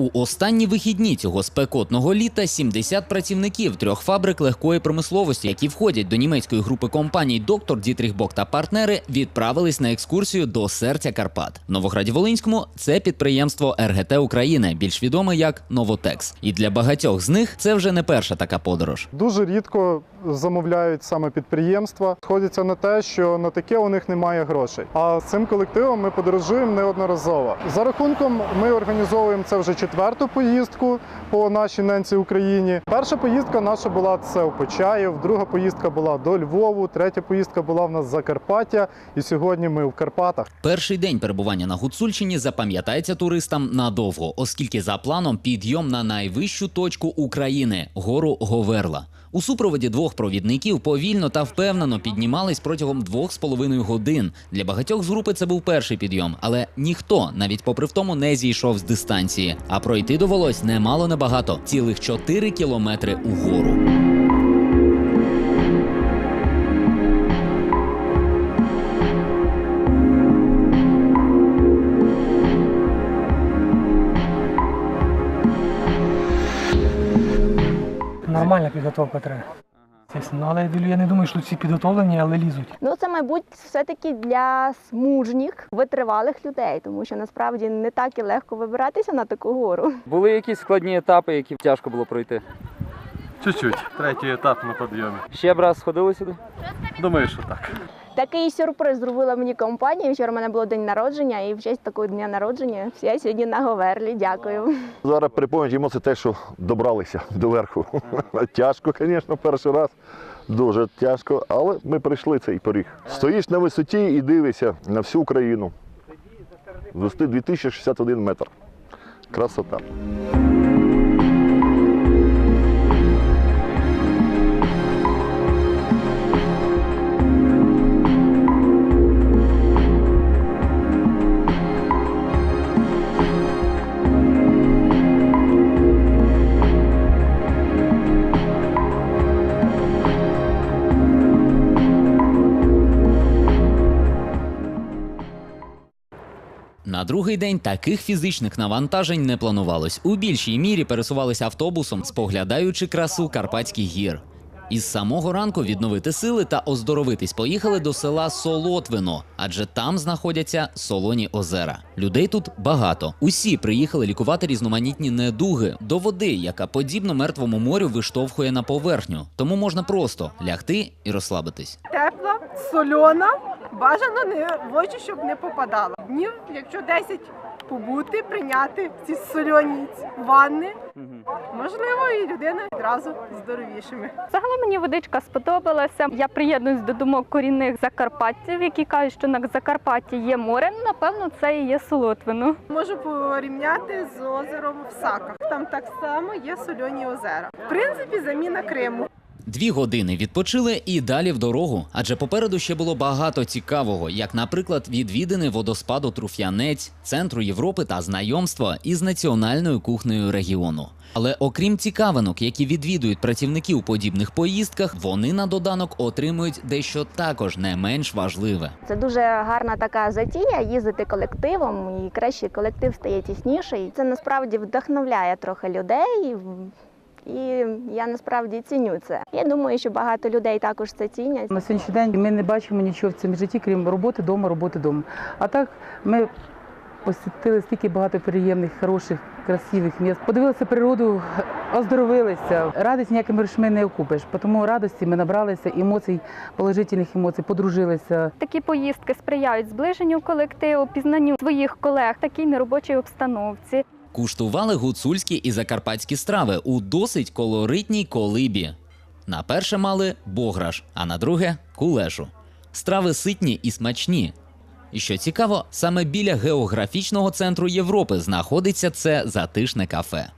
У останні вихідні цього спекотного літа 70 працівників трьох фабрик легкої промисловості, які входять до німецької групи компаній Доктор Дітріх Бок та партнери, відправились на екскурсію до серця Карпат. Новограді-Волинському це підприємство РГТ України, більш відоме як Новотекс. І для багатьох з них це вже не перша така подорож. Дуже рідко замовляють саме підприємства. Сходяться на те, що на таке у них немає грошей. А з цим колективом ми подорожуємо неодноразово. За рахунком ми організовуємо це вже четверту поїздку по нашій ненці Україні. Перша поїздка наша була це в Почаїв, друга поїздка була до Львову, третя поїздка була в нас Закарпаття. І сьогодні ми в Карпатах. Перший день перебування на Гуцульщині запам'ятається туристам надовго, оскільки за планом підйом на найвищу точку України гору Говерла. У супроводі двох провідників повільно та впевнено піднімались протягом двох з половиною годин. Для багатьох з групи це був перший підйом, але ніхто, навіть попри в тому, не зійшов з дистанції. А пройти довелось немало небагато цілих 4 кілометри угору. Нормальна підготовка треба. Звісно, ну, але я не думаю, що всі підготовлені, але лізуть. Ну, це, мабуть, все-таки для мужніх, витривалих людей, тому що насправді не так і легко вибиратися на таку гору. Були якісь складні етапи, які тяжко було пройти. Чуть-чуть. Третій етап на підйомі. Ще б раз сходили сюди? Думаю, що так. Такий сюрприз зробила мені компанія. Вчора в мене було день народження, і в честь такого дня народження я сьогодні на Говерлі. Дякую. Зараз припомнять йому це те, що добралися до верху. Тяжко, звісно, перший раз. Дуже тяжко, але ми прийшли цей поріг. Стоїш на висоті і дивишся на всю Україну. З висоти 2061 метр. Красота. На другий день таких фізичних навантажень не планувалось. У більшій мірі пересувалися автобусом, споглядаючи красу Карпатських гір. Із самого ранку відновити сили та оздоровитись поїхали до села Солотвино, адже там знаходяться солоні озера. Людей тут багато. Усі приїхали лікувати різноманітні недуги до води, яка подібно мертвому морю виштовхує на поверхню. Тому можна просто лягти і розслабитись. тепла, сольона, бажано не в очі, щоб не попадала. Днів, якщо 10 побути, прийняти ці сольоні ванни, можливо, і людина відразу здоровішими. Загалом мені водичка сподобалася. Я приєднуюсь до думок корінних закарпатців, які кажуть, що на Закарпатті є море. Ну, Напевно, це і є Солотвино. Можу порівняти з озером в Саках. Там так само є сольоні озера. В принципі, заміна Криму. Дві години відпочили і далі в дорогу, адже попереду ще було багато цікавого, як, наприклад, відвідини водоспаду Труф'янець, центру Європи та знайомства із національною кухнею регіону. Але окрім цікавинок, які відвідують працівники у подібних поїздках, вони на доданок отримують дещо також не менш важливе. Це дуже гарна така затія їздити колективом, і краще колектив стає тісніший. Це насправді вдохновляє трохи людей. І я насправді ціню це. Я думаю, що багато людей також це цінять. На сьогоднішній день ми не бачимо нічого в цьому житті, крім роботи дома, роботи дома. А так ми посітили стільки багато приємних, хороших, красивих міст. Подивилися природу, оздоровилися. Радість ніякими грошми не окупиш. Тому радості ми набралися емоцій, положительних емоцій, подружилися. Такі поїздки сприяють зближенню колективу, пізнанню своїх колег такій неробочій обстановці. Куштували гуцульські і закарпатські страви у досить колоритній колибі. На перше мали бограш, а на друге кулешу. Страви ситні і смачні. І що цікаво, саме біля географічного центру Європи знаходиться це затишне кафе.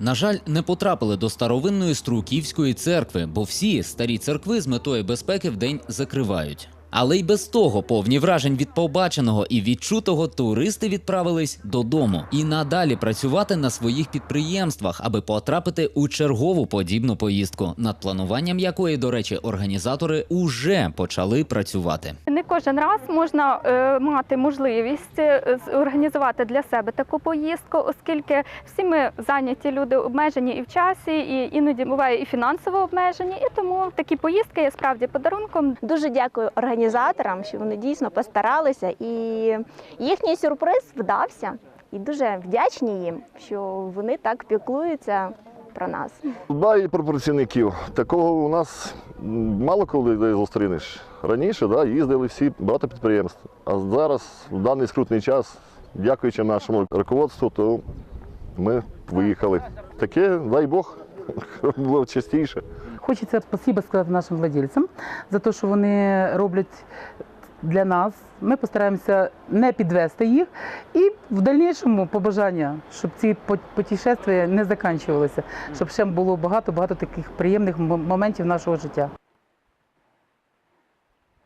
На жаль, не потрапили до старовинної Струківської церкви, бо всі старі церкви з метою безпеки вдень закривають. Але й без того, повні вражень від побаченого і відчутого, туристи відправились додому і надалі працювати на своїх підприємствах, аби потрапити у чергову подібну поїздку, над плануванням якої, до речі, організатори уже почали працювати. Не кожен раз можна е, мати можливість е, організувати для себе таку поїздку, оскільки всі ми зайняті люди обмежені і в часі, і іноді буває і фінансово обмежені. І тому такі поїздки є справді подарунком Дуже дякую організаторам, що вони дійсно постаралися, і їхній сюрприз вдався. І дуже вдячні їм, що вони так піклуються про нас. Да, про працівників. Такого у нас мало коли зустрінеш. Раніше да, їздили всі багато підприємств. А зараз, в даний скрутний час, дякуючи нашому руководству, то ми виїхали. Таке, дай Бог, було частіше. Хочеться спасибо сказати нашим владельцям за те, що вони роблять для нас. Ми постараємося не підвести їх і в дальнішому побажання, щоб ці пут- путешествия не закінчувалися, щоб ще було багато-багато таких приємних моментів нашого життя.